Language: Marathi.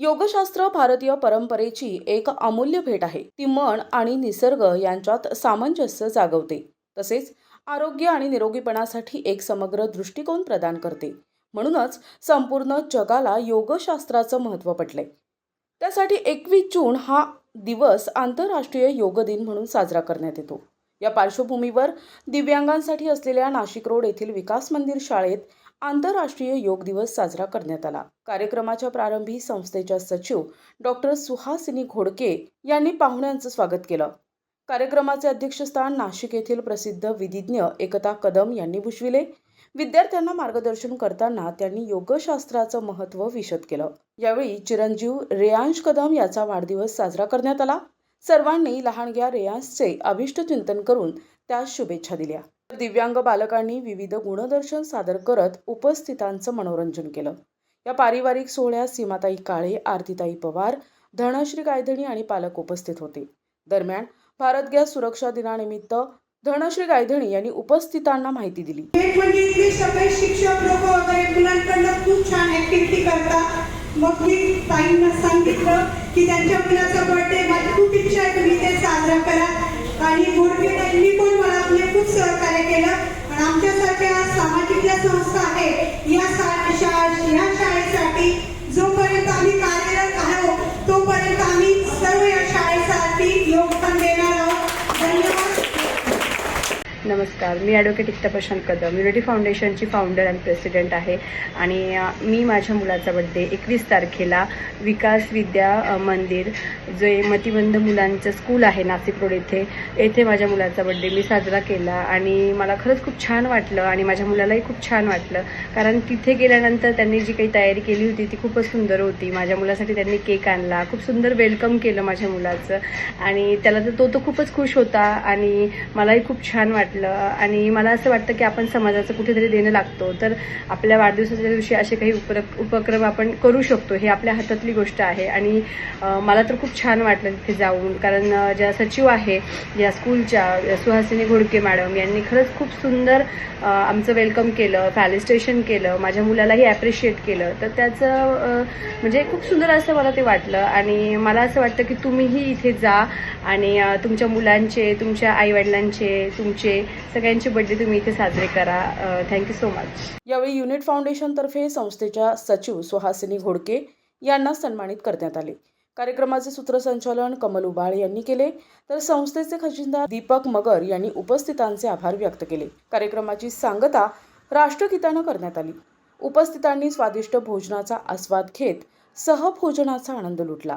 योगशास्त्र भारतीय परंपरेची एक अमूल्य भेट आहे. ती मन आणि निसर्ग यांच्यात सामंजस्य जागवते. तसेच आरोग्य आणि निरोगीपणासाठी एक समग्र दृष्टिकोन प्रदान करते. म्हणूनच संपूर्ण जगाला योगशास्त्राचं महत्त्व पटले त्यासाठी एकवीस जून हा दिवस आंतरराष्ट्रीय योग दिन म्हणून साजरा करण्यात येतो. या पार्श्वभूमीवर दिव्यांगांसाठी असलेल्या नाशिक रोड येथील विकास मंदिर शाळेत आंतरराष्ट्रीय योग दिवस साजरा करण्यात आला. कार्यक्रमाच्या प्रारंभी संस्थेच्या सचिव डॉक्टर सुहासिनी घोडके यांनी पाहुण्यांचं स्वागत केलं. कार्यक्रमाचे अध्यक्षस्थान नाशिक येथील प्रसिद्ध विधिज्ञ एकता कदम यांनी भूषविले. विद्यार्थ्यांना मार्गदर्शन करताना त्यांनी योगशास्त्राचं महत्त्व विशद केलं. यावेळी चिरंजीव रेयांश कदम याचा वाढदिवस साजरा करण्यात आला. सर्वांनी लहानग्या रेयांशचे अभिष्ट चिंतन करून त्यास शुभेच्छा दिल्या. दिव्यांग बालकांनी विविध गुणदर्शन सादर करत उपस्थितांचं मनोरंजन केलं. या पारिवारिक सोहळ्यात सीमाताई काळे आरतीताई पवार धनश्री गायधणी आणि पालक उपस्थित होते. दरम्यान भारत गॅस सुरक्षा दिनानिमित्त धनश्री गायधणी यांनी उपस्थितांना माहिती दिली. एक म्हणजे इथले सगळे शिक्षक लोक वगैरे मुलांकडनं खूप छान ऍक्टिव्हिटी करतात. मग मी ताईंना सांगितलं की त्यांच्या मुलाचा बर्थडे माझी खूप इच्छा आहे तुम्ही ते साजरा करा. आणि केलं आणि आमच्यासारख्या सामाजिक ज्या संस्था आहेत नमस्कार. मी ॲडव्होकेट इक्ता प्रशांत कदम युनिटी फाउंडेशनची फाउंडर अँड प्रेसिडेंट आहे. आणि मी माझ्या मुलाचा बड्डे एकवीस तारखेला विकास विद्या मंदिर जे मतिबंध मुलांचं स्कूल आहे नाशिक रोड येथे येथे माझ्या मुलाचा बड्डे मी साजरा केला. आणि मला खरंच खूप छान वाटलं आणि माझ्या मुलालाही खूप छान वाटलं. कारण तिथे गेल्यानंतर त्यांनी जी काही तयारी केली होती ती खूपच सुंदर होती. माझ्या मुलासाठी त्यांनी केक आणला खूप सुंदर वेलकम केलं माझ्या मुलाचं. आणि त्याला तर तो तर खूपच खुश होता आणि मलाही खूप छान वाटलं. आणि मला असं वाटतं की आपण समाजाचं कुठेतरी देणं लागतो. तर आपल्या वाढदिवसाच्या दिवशी असे काही उपर उपक्रम आपण करू शकतो हे आपल्या हातातली गोष्ट आहे. आणि मला तर खूप छान वाटलं तिथे जाऊन. कारण ज्या सचिव आहे या स्कूलच्या सुहासिनी घोडके मॅडम यांनी खरंच खूप सुंदर आमचं वेलकम केलं फॅलिस्टेशन केलं माझ्या मुलालाही ॲप्रिशिएट केलं. तर त्याचं म्हणजे खूप सुंदर असं मला ते वाटलं. आणि मला असं वाटतं की तुम्हीही इथे जा आणि तुमच्या मुलांचे तुमच्या आईवडिलांचे तुमचे सगळ्यांचे बड्डे तुम्ही इथे साजरे करा. थँक्यू सो मच यावेळी युनिट फाउंडेशनतर्फे संस्थेच्या सचिव सुहासिनी घोडके यांना सन्मानित करण्यात आले. कार्यक्रमाचे सूत्रसंचालन कमल उबाळ यांनी केले. तर संस्थेचे खजिनदार दीपक मगर यांनी उपस्थितांचे आभार व्यक्त केले. कार्यक्रमाची सांगता राष्ट्रगीतानं करण्यात आली. उपस्थितांनी स्वादिष्ट भोजनाचा आस्वाद घेत सहभोजनाचा आनंद लुटला.